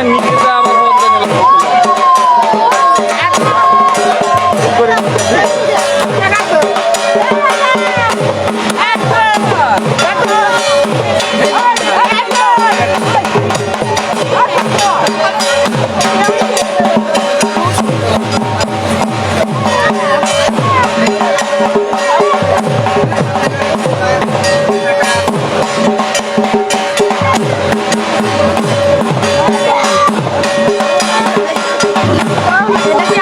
নিচে যা আবার মধ্যে নিলাম। নিয়ে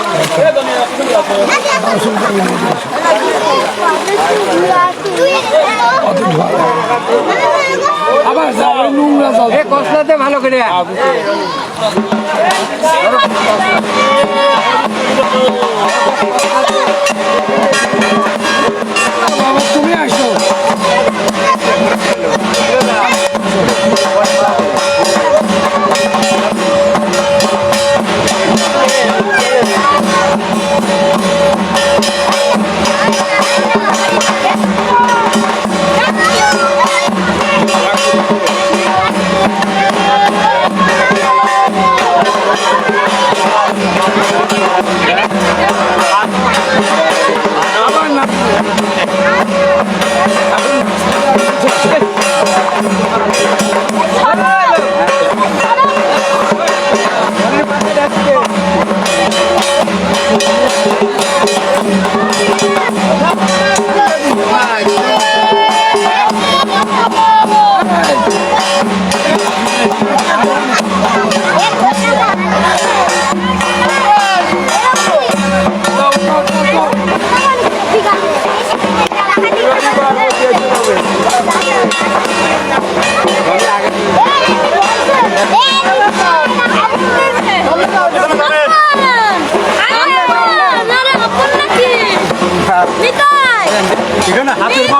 আবার নোংরা জল। কষলাতে ভালো করে তুমি আসো।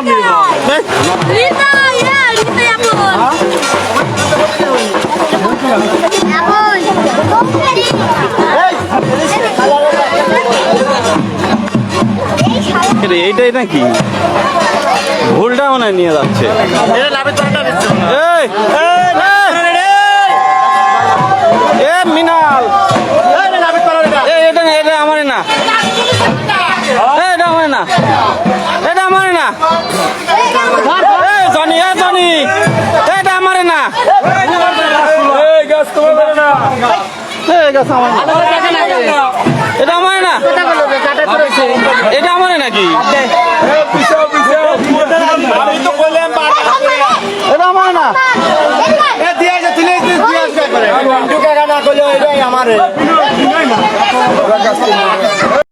Ya pun. Ya pun. রে, এইটাই নাকি ভুলটা মনে হয় নিয়ে যাচ্ছে এই, এই, এ মিনাল এটা আমার না? এটা আমার নাকি? এটা আমার না? আমার।